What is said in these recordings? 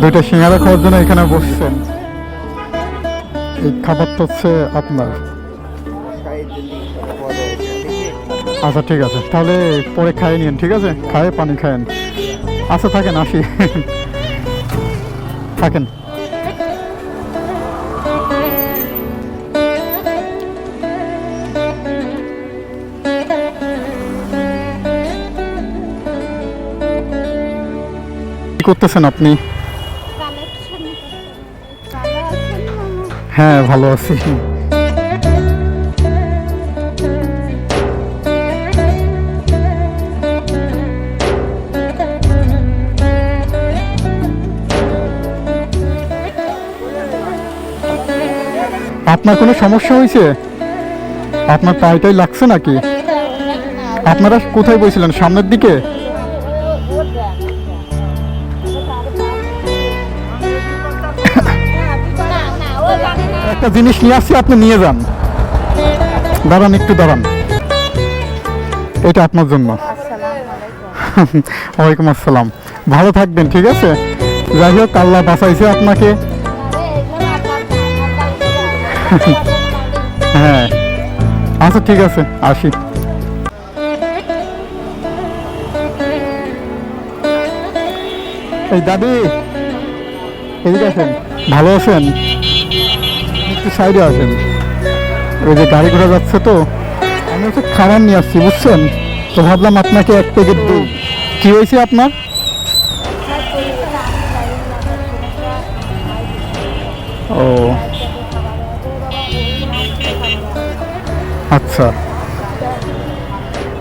দুইটা সিঙ্গারা খাওয়ার জন্য এখানে বসছেন। এই খাবারটা হচ্ছে আপনার। আচ্ছা ঠিক আছে। তাহলে পরে খাইয়ে নিন ঠিক আছে? খায়ে পানি খায়েন আচ্ছা থাকেন, আসি। থাকেন। কি করতেছেন আপনি? হ্যাঁ ভালো আছি। আপনার কোনো সমস্যা হয়েছে? আপনার পায়েটাই লাগছে নাকি? আপনারা কোথায় বসছিলেন সামনের দিকে? একটা জিনিস নিয়ে আসছি আপনি নিয়ে যান। দাঁড়ান একটু দাঁড়ান। এটা আপনার জন্য। ওয়ালাইকুম আসসালাম। ভালো থাকবেন ঠিক আছে? যাই হোক আল্লাহ বাঁচাইছে আপনাকে। হ্যাঁ। আচ্ছা ঠিক আছে আসি। এই দাদি এদিকে আছেন ভালো আছেন? একটু সাইডে আসেন। ওই যে গাড়ি ঘোড়া যাচ্ছে তো, আমি হচ্ছে খাবার নিয়ে আসছি, বুঝছেন? তো ভাবলাম আপনাকে এক প্যাকেট দিই। কি হয়েছে আপনার? ও। আচ্ছা।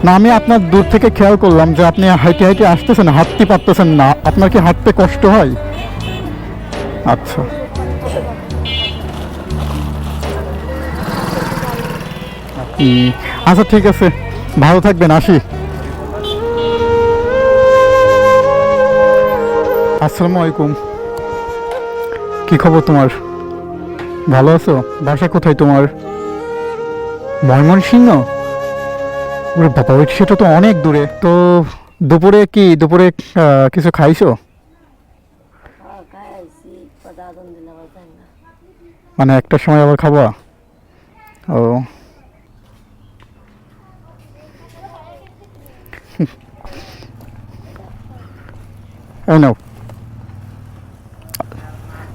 না, আমি আপনার দূর থেকে খেয়াল করলাম যে আপনি হাইটে হাইটে আসতেছেন, হাঁটতে পারতেছেন না। আপনার কি হাঁটতে কষ্ট হয়? আচ্ছা। আচ্ছা ঠিক আছে। ভালো থাকবেন, আসি। আসসালামু আলাইকুম। কি খবর তোমার? ভালো আছো? বাসা কোথায় তোমার? ময়মনসিংহ? ওরে বাবা, ওই সেটা তো অনেক দূরে। তো দুপুরে কি, দুপুরে কিছু খাইছো? মানে একটা সময় আবার খাবা? ও। নাও।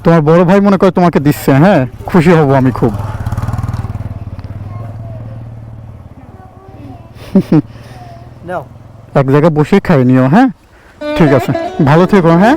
তোমার বড় ভাই মনে করে তোমাকে দিচ্ছে হ্যাঁ? খুশি হব আমি খুব। এক জায়গায় বসে খাই নিও হ্যাঁ? ঠিক আছে। ভালো থেকো হ্যাঁ?